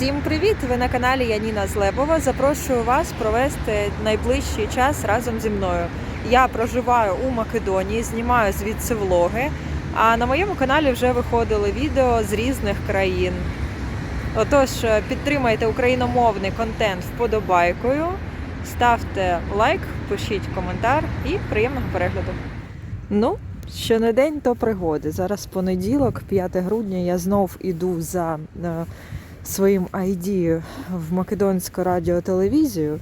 Всім привіт! Ви на каналі Яніна Злебова. Запрошую вас провести найближчий час разом зі мною. Я проживаю у Македонії, знімаю звідси влоги. А на моєму каналі вже виходили відео з різних країн. Отож, підтримайте україномовний контент вподобайкою, ставте лайк, пишіть коментар і приємного перегляду. Ну, що не день, то пригоди. Зараз понеділок, 5 грудня, я знов іду за е, своїм ID в Македонську радіотелевізію.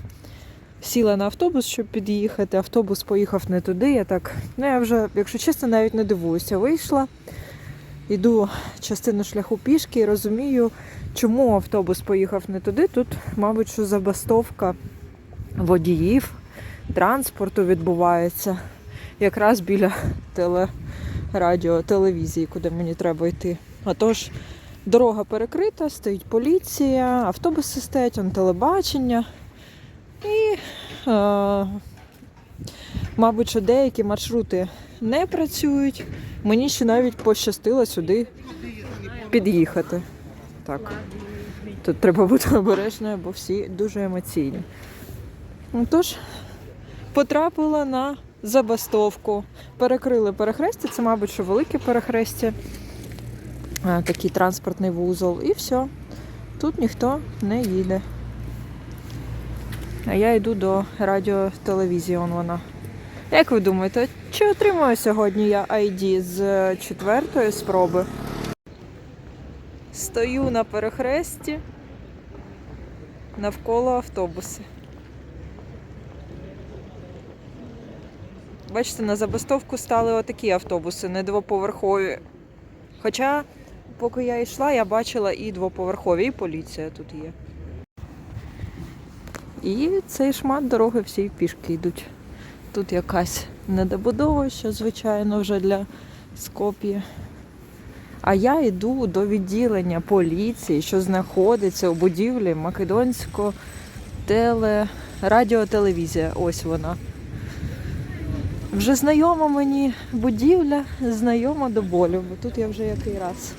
Сіла на автобус, щоб під'їхати. Автобус поїхав не туди. Я так, ну я вже, якщо чесно, навіть не дивуюся. Вийшла, іду частину шляху пішки і розумію, чому автобус поїхав не туди. Тут, мабуть, що забастовка водіїв, транспорту відбувається якраз біля телерадіо, телевізії, куди мені треба йти. Отож, дорога перекрита, стоїть поліція, автобуси стоять, он телебачення. І, е, мабуть, що деякі маршрути не працюють. Мені ще навіть пощастило сюди під'їхати. Так. Тут треба бути обережною, бо всі дуже емоційні. Тож, потрапила на забастовку. Перекрили перехрестя, це, мабуть, що велике перехрестя, такий транспортний вузол, і все. Тут ніхто не їде. А я йду до радіотелевізії, он вона. Як ви думаєте, чи отримаю сьогодні я ID з е, четвертої спроби? Стою на перехресті навколо автобуси. Бачите, на забастовку стали отакі автобуси, не двоповерхові. Хоча, поки я йшла, я бачила і двоповерхові, і поліція тут є. І цей шмат дороги всі пішки йдуть. Тут якась недобудова, що, звичайно, вже для Скоп'я. А я йду до відділення поліції, що знаходиться у будівлі Македонського теле... радіотелевізія. Ось вона. Вже знайома мені будівля, знайома до болю, бо тут я вже який раз.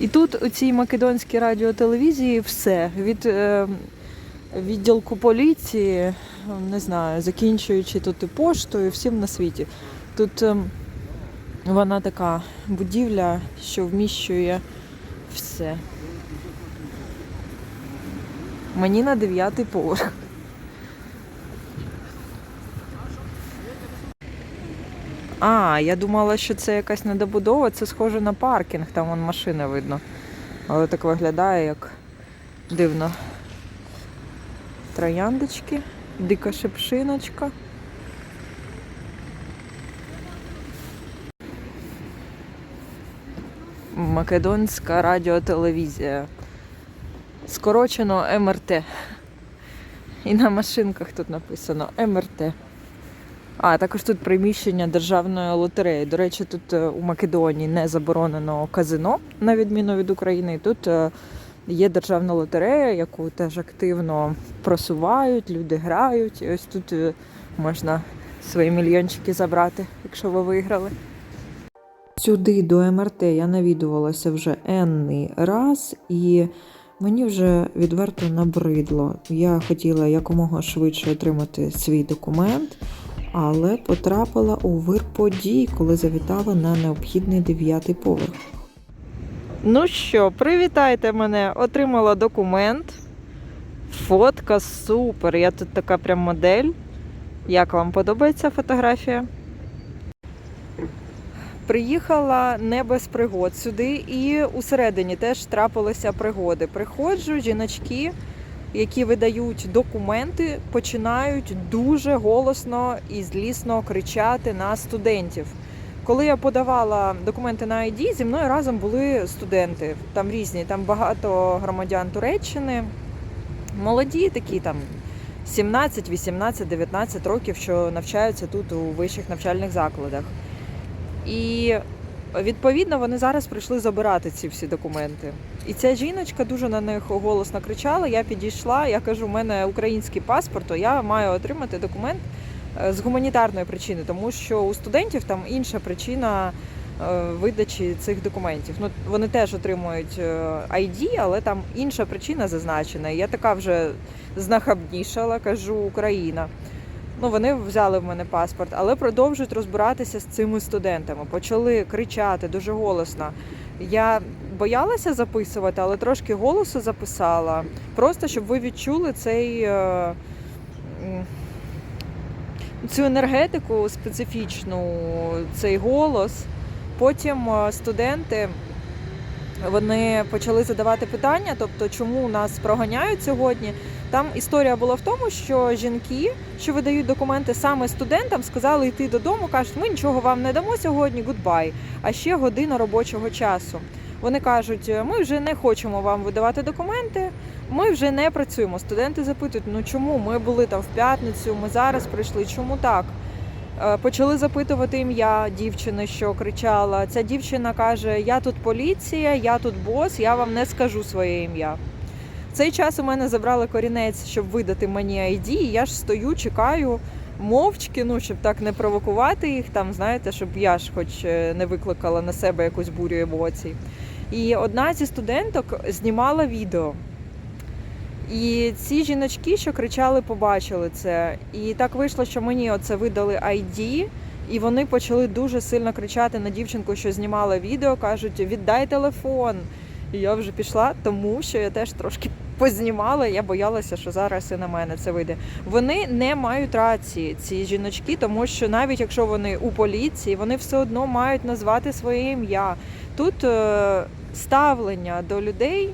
І тут у цій македонській радіотелевізії все. Від е, відділку поліції, не знаю, закінчуючи тут і поштою, всім на світі. Тут е, вона така будівля, що вміщує все. Мені на дев'ятий поверх. А, я думала, що це якась недобудова, це схоже на паркінг, там вон машини видно. Але так виглядає як дивно. Трояндочки, дика шипшиночка. Македонська радіотелевізія. Скорочено МРТ. І на машинках тут написано МРТ. А також тут приміщення державної лотереї. До речі, тут е, у Македонії не заборонено казино, на відміну від України. Тут е, є державна лотерея, яку теж активно просувають, люди грають. І ось тут е, можна свої мільйончики забрати, якщо ви виграли. Сюди до МРТ я навідувалася вже енний раз, і мені вже відверто набридло. Я хотіла якомога швидше отримати свій документ але потрапила у вир подій, коли завітала на необхідний дев'ятий поверх. Ну що, привітайте мене! Отримала документ. Фотка супер. Я тут така прям модель. Як вам подобається фотографія? Приїхала не без пригод сюди, і усередині теж трапилися пригоди. Приходжу, жіночки які видають документи, починають дуже голосно і злісно кричати на студентів. Коли я подавала документи на ID, зі мною разом були студенти. Там різні, там багато громадян Туреччини, молоді, такі там 17, 18, 19 років, що навчаються тут у вищих навчальних закладах. І відповідно вони зараз прийшли забирати ці всі документи. І ця жіночка дуже на них голосно кричала. Я підійшла, я кажу, у мене український паспорт, то я маю отримати документ е, з гуманітарної причини, тому що у студентів там інша причина е, видачі цих документів. Ну, вони теж отримують е, ID, але там інша причина зазначена. Я така вже знахабнішала, кажу Україна. Ну, вони взяли в мене паспорт, але продовжують розбиратися з цими студентами. Почали кричати дуже голосно. Я боялася записувати, але трошки голосу записала. Просто щоб ви відчули цей. е, Цю енергетику специфічну, цей голос. Потім е, студенти вони почали задавати питання, тобто чому нас проганяють сьогодні. Там історія була в тому, що жінки, що видають документи саме студентам, сказали йти додому, кажуть, ми нічого вам не дамо сьогодні, гудбай. А ще година робочого часу. Вони кажуть, ми вже не хочемо вам видавати документи, ми вже не працюємо. Студенти запитують, ну чому ми були там в п'ятницю, ми зараз прийшли, чому так? Е, Почали запитувати ім'я дівчини, що кричала. Ця дівчина каже: Я тут поліція, я тут бос, я вам не скажу своє ім'я. В цей час у мене забрали корінець, щоб видати мені ID, і я ж стою, чекаю мовчки, ну щоб так не провокувати їх, там знаєте, щоб я ж хоч е, не викликала на себе якусь бурю емоцій. І одна зі студенток знімала відео. І ці жіночки, що кричали, побачили це. І так вийшло, що мені оце видали ID, і вони почали дуже сильно кричати на дівчинку, що знімала відео, кажуть, віддай телефон. І я вже пішла, тому що я теж трошки познімала. Я боялася, що зараз і на мене це вийде. Вони не мають рації, ці жіночки, тому що навіть якщо вони у поліції, вони все одно мають назвати своє ім'я. Тут е, ставлення до людей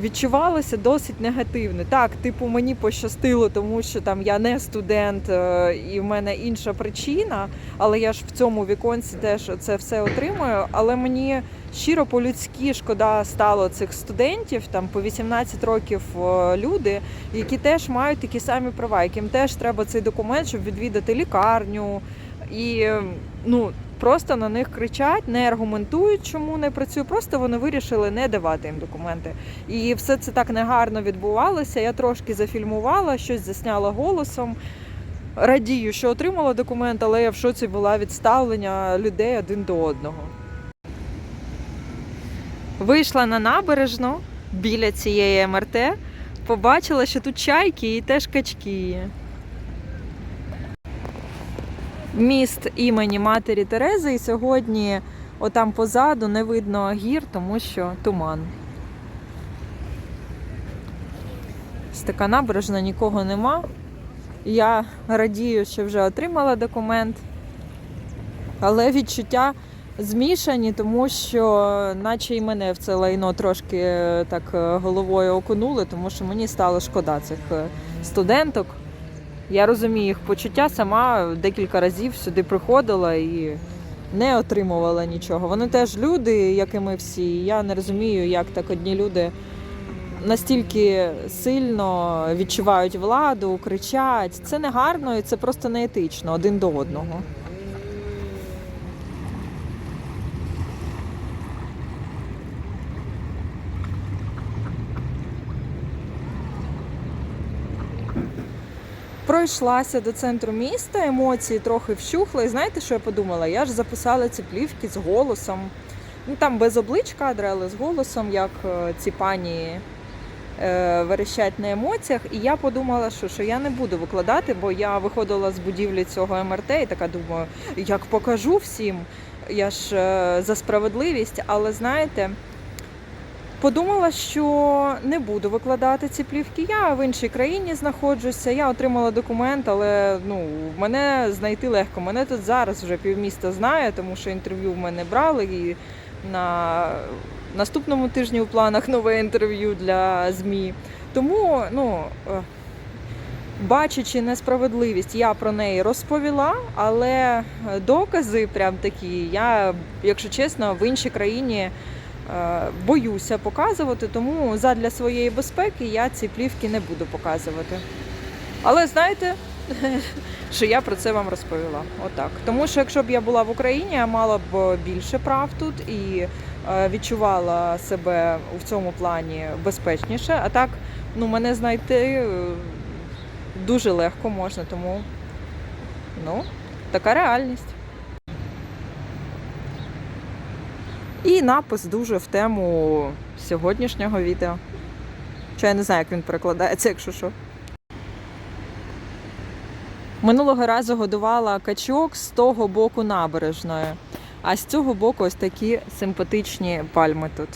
відчувалося досить негативне. Так, типу, мені пощастило, тому що там я не студент е, і в мене інша причина, але я ж в цьому віконці теж це все отримую. Але мені щиро по-людськи шкода стало цих студентів, там по 18 років е, люди, які теж мають такі самі права, яким теж треба цей документ, щоб відвідати лікарню. І ну, просто на них кричать, не аргументують, чому не працює. Просто вони вирішили не давати їм документи. І все це так негарно відбувалося. Я трошки зафільмувала, щось засняла голосом. Радію, що отримала документ, але я в шоці була від ставлення людей один до одного. Вийшла на набережну біля цієї МРТ, побачила, що тут чайки і теж качки є. Міст імені матері Терези, і сьогодні отам позаду не видно гір, тому що туман. Така набережна, нікого нема. Я радію, що вже отримала документ, але відчуття змішані, тому що, наче і мене в це лайно трошки е, так е, головою окунули, тому що мені стало шкода цих е, студенток. Я розумію їх почуття, сама декілька разів сюди приходила і не отримувала нічого. Вони теж люди, як і ми всі. Я не розумію, як так одні люди настільки сильно відчувають владу, кричать. Це не гарно і це просто неетично один до одного. Пройшлася до центру міста, емоції трохи вщухли. І знаєте, що я подумала? Я ж записала ці плівки з голосом. Ну там без облич кадри, але з голосом, як е, ці пані е, верещать на емоціях. І я подумала, що, що я не буду викладати, бо я виходила з будівлі цього МРТ і така думаю, як покажу всім. Я ж е, за справедливість, але знаєте. Подумала, що не буду викладати ці плівки. Я в іншій країні знаходжуся. Я отримала документ, але ну мене знайти легко. Мене тут зараз вже півміста знає, тому що інтерв'ю в мене брали. І на наступному тижні у планах нове інтерв'ю для ЗМІ. Тому, ну е, бачачи несправедливість, я про неї розповіла, але докази прям такі, я, якщо чесно, в іншій країні. Е, боюся показувати, тому задля своєї безпеки я ці плівки не буду показувати. Але знаєте, що я про це вам розповіла. Отак. Тому що якщо б я була в Україні, я мала б більше прав тут і е, відчувала себе в цьому плані безпечніше. А так, ну, мене знайти е, дуже легко можна, тому ну, така реальність. І напис дуже в тему сьогоднішнього відео. Чи я не знаю, як він перекладається, якщо що. Минулого разу годувала качок з того боку набережної, а з цього боку ось такі симпатичні пальми тут.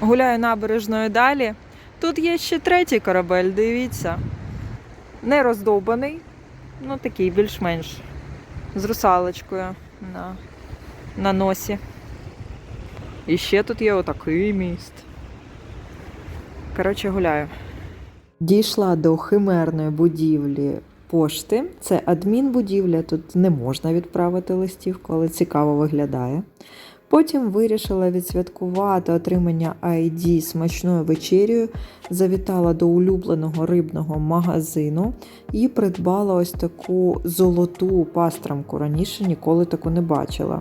Гуляю набережною далі. Тут є ще третій корабель, дивіться. Не роздовбаний, ну такий більш-менш з русалочкою на, на носі. І ще тут є отакий міст. Коротше, гуляю. Дійшла до химерної будівлі пошти. Це адмінбудівля, тут не можна відправити листівку, але цікаво виглядає. Потім вирішила відсвяткувати отримання ID смачною вечерю, завітала до улюбленого рибного магазину і придбала ось таку золоту пастрамку. Раніше ніколи таку не бачила.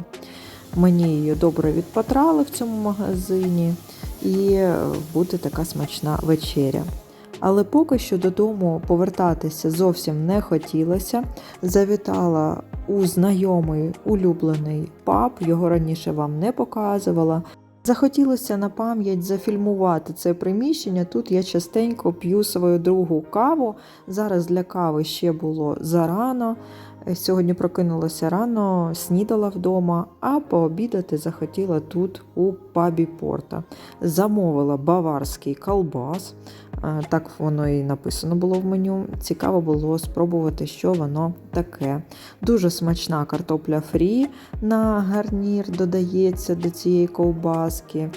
Мені її добре відпатрали в цьому магазині, і буде така смачна вечеря. Але поки що додому повертатися зовсім не хотілося. Завітала у знайомий улюблений паб, його раніше вам не показувала. Захотілося на пам'ять зафільмувати це приміщення. Тут я частенько п'ю свою другу каву. Зараз для кави ще було зарано. Сьогодні прокинулася рано, снідала вдома, а пообідати захотіла тут у пабі порта. Замовила баварський колбас. Так воно і написано було в меню. Цікаво було спробувати, що воно таке. Дуже смачна картопля фрі на гарнір додається до цієї ковбаски.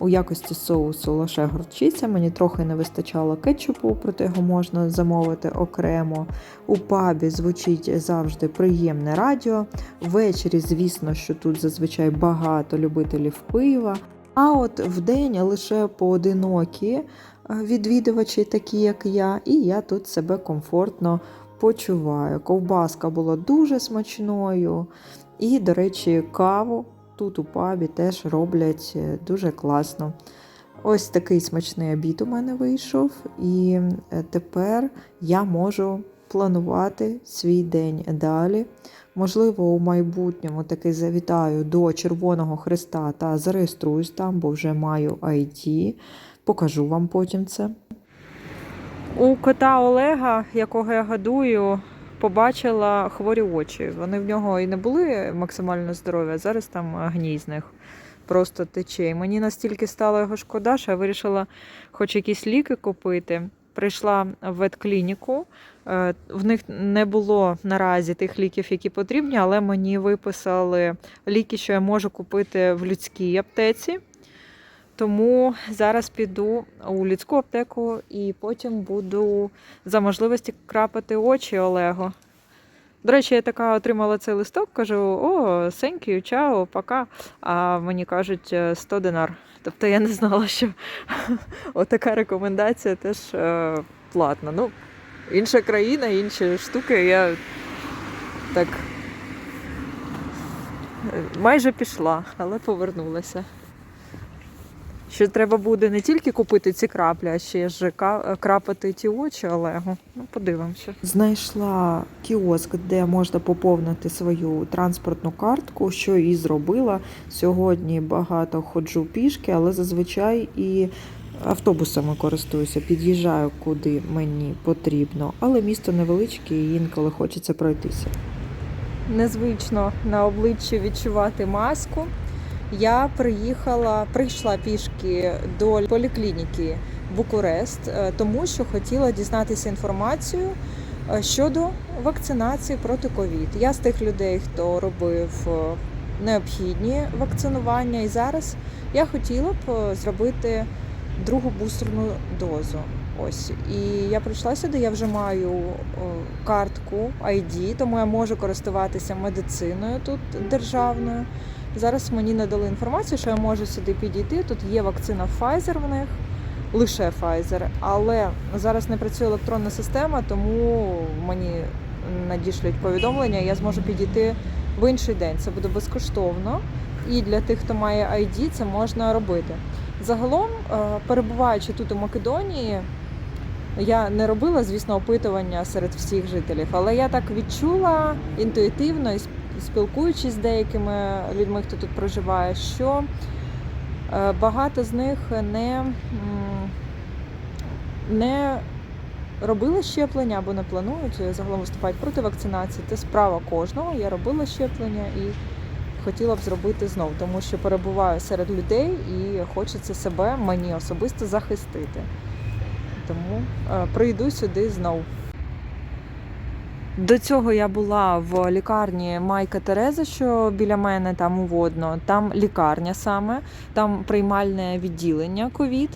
У якості соусу лише горчиця. Мені трохи не вистачало кетчупу, проте його можна замовити окремо. У пабі звучить завжди приємне радіо. Ввечері, звісно, що тут зазвичай багато любителів пива. А от вдень лише поодинокі е, відвідувачі, такі як я, і я тут себе комфортно почуваю. Ковбаска була дуже смачною. І, до речі, каву тут у пабі теж роблять е, дуже класно. Ось такий смачний обід у мене вийшов, і е, тепер я можу планувати свій день далі. Можливо, у майбутньому таки завітаю до Червоного Христа та зареєструюсь там, бо вже маю ID. Покажу вам потім це. У кота Олега, якого я годую, побачила хворі очі. Вони в нього і не були максимально здорові, а зараз там гній з них просто тече. І мені настільки стало його шкода, що я вирішила хоч якісь ліки купити. Прийшла в ветклініку. Е, В них не було наразі тих ліків, які потрібні, але мені виписали ліки, що я можу купити в людській аптеці. Тому зараз піду у людську аптеку і потім буду за можливості крапати очі Олегу. До речі, я така отримала цей листок, кажу: о, thank чао, пока. А мені кажуть е, 100 динар. Тобто я не знала, що отака рекомендація теж е, платна. Ну, інша країна, інші штуки. Я так е, майже пішла, але повернулася. Що треба буде не тільки купити ці краплі, а ще ж крапати ті очі Олегу. Ну, подивимося. Знайшла кіоск, де можна поповнити свою транспортну картку, що і зробила. Сьогодні багато ходжу пішки, але зазвичай і автобусами користуюся, під'їжджаю куди мені потрібно. Але місто невеличке і інколи хочеться пройтися. Незвично на обличчі відчувати маску я приїхала, прийшла пішки до поліклініки Букурест, е, тому що хотіла дізнатися інформацію е, щодо вакцинації проти ковід. Я з тих людей, хто робив е, необхідні вакцинування, і зараз я хотіла б зробити другу бустерну дозу. Ось і я прийшла сюди. Я вже маю картку ID, тому я можу користуватися медициною тут державною. Зараз мені надали інформацію, що я можу сюди підійти. Тут є вакцина Pfizer в них, лише Pfizer, але зараз не працює електронна система, тому мені надішлють повідомлення. Я зможу підійти в інший день. Це буде безкоштовно. І для тих, хто має ID, це можна робити. Загалом, е, перебуваючи тут у Македонії, Я не робила, звісно, опитування серед всіх жителів, але я так відчула інтуїтивно і спілкуючись з деякими людьми, хто тут проживає, що е, багато з них не, не робили щеплення або не планують загалом виступати проти вакцинації. Це справа кожного. Я робила щеплення і хотіла б зробити знов, тому що перебуваю серед людей і хочеться себе мені особисто захистити. Тому е, прийду сюди знов. До цього я була в лікарні Майка Тереза, що біля мене там уводно. Там лікарня саме, там приймальне відділення ковід,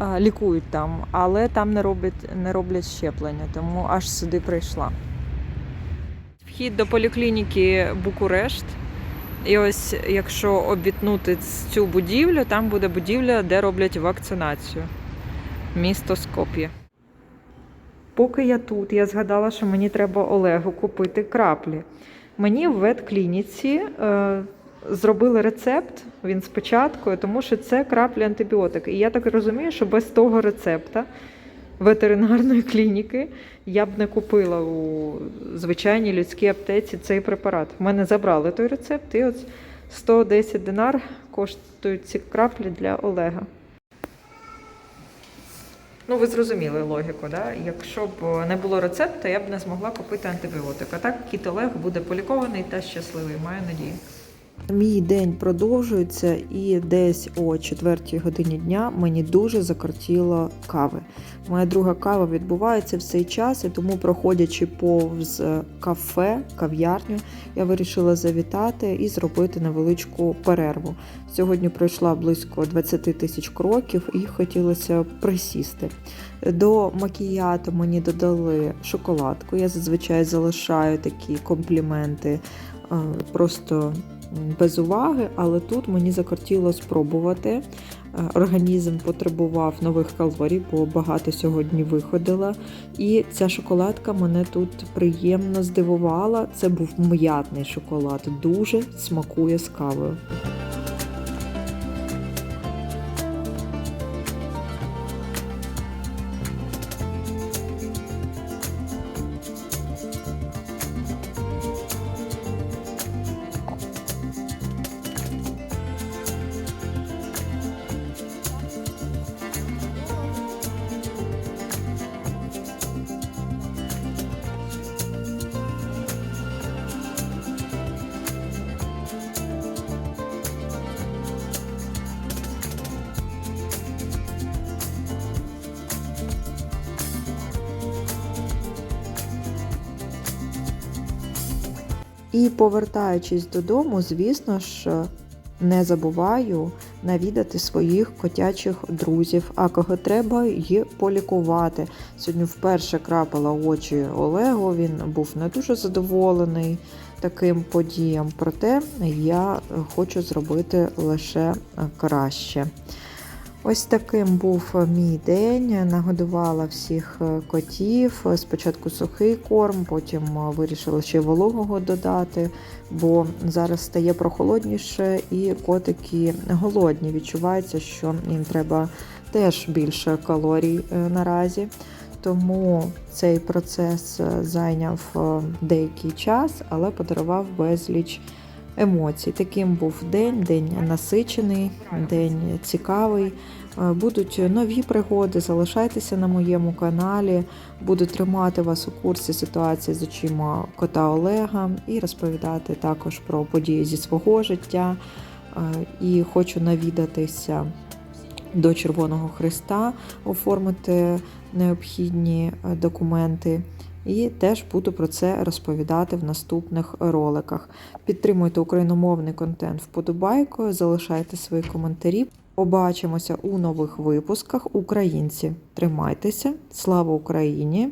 е, лікують там, але там не роблять, не роблять щеплення, тому аж сюди прийшла. Вхід до поліклініки Букурешт. І ось, якщо обітнути цю будівлю, там буде будівля, де роблять вакцинацію. Місто Скоп'є. Поки я тут, я згадала, що мені треба Олегу купити краплі. Мені в ветклініці е, зробили рецепт, він спочатку, тому що це краплі антибіотик. І я так розумію, що без того рецепта ветеринарної клініки я б не купила у звичайній людській аптеці цей препарат. В мене забрали той рецепт, і от 110 динар коштують ці краплі для Олега. Ну, ви зрозуміли логіку, да? Якщо б не було рецепту, я б не змогла купити антибіотик. А так кіт Олег буде полікований та щасливий, маю надію. Мій день продовжується, і десь о 4 годині дня мені дуже закортіло кави. Моя друга кава відбувається в цей час, і тому, проходячи повз кафе, кав'ярню, я вирішила завітати і зробити невеличку перерву. Сьогодні пройшла близько 20 тисяч кроків і хотілося присісти. До макіяту мені додали шоколадку. Я зазвичай залишаю такі компліменти е, просто без уваги, але тут мені закортіло спробувати. Е, Організм потребував нових калорій, бо багато сьогодні виходила. І ця шоколадка мене тут приємно здивувала. Це був м'ятний шоколад, дуже смакує з кавою. І повертаючись додому, звісно ж, не забуваю навідати своїх котячих друзів, а кого треба й полікувати. Сьогодні вперше крапала очі Олегу. Він був не дуже задоволений таким подіям, проте я хочу зробити лише краще. Ось таким був мій день. Нагодувала всіх котів. Спочатку сухий корм, потім вирішила ще вологого додати, бо зараз стає прохолодніше і котики голодні. Відчувається, що їм треба теж більше калорій е, наразі. Тому цей процес зайняв е, деякий час, але подарував безліч емоцій. Таким був день, день насичений, день цікавий. Е, Будуть нові пригоди. Залишайтеся на моєму каналі. Буду тримати вас у курсі ситуації з очима кота Олега і розповідати також про події зі свого життя. Е, І хочу навідатися до Червоного Христа, оформити необхідні е, документи. І теж буду про це розповідати в наступних роликах. Підтримуйте україномовний контент вподобайкою, залишайте свої коментарі. Побачимося у нових випусках. Українці, тримайтеся! Слава Україні!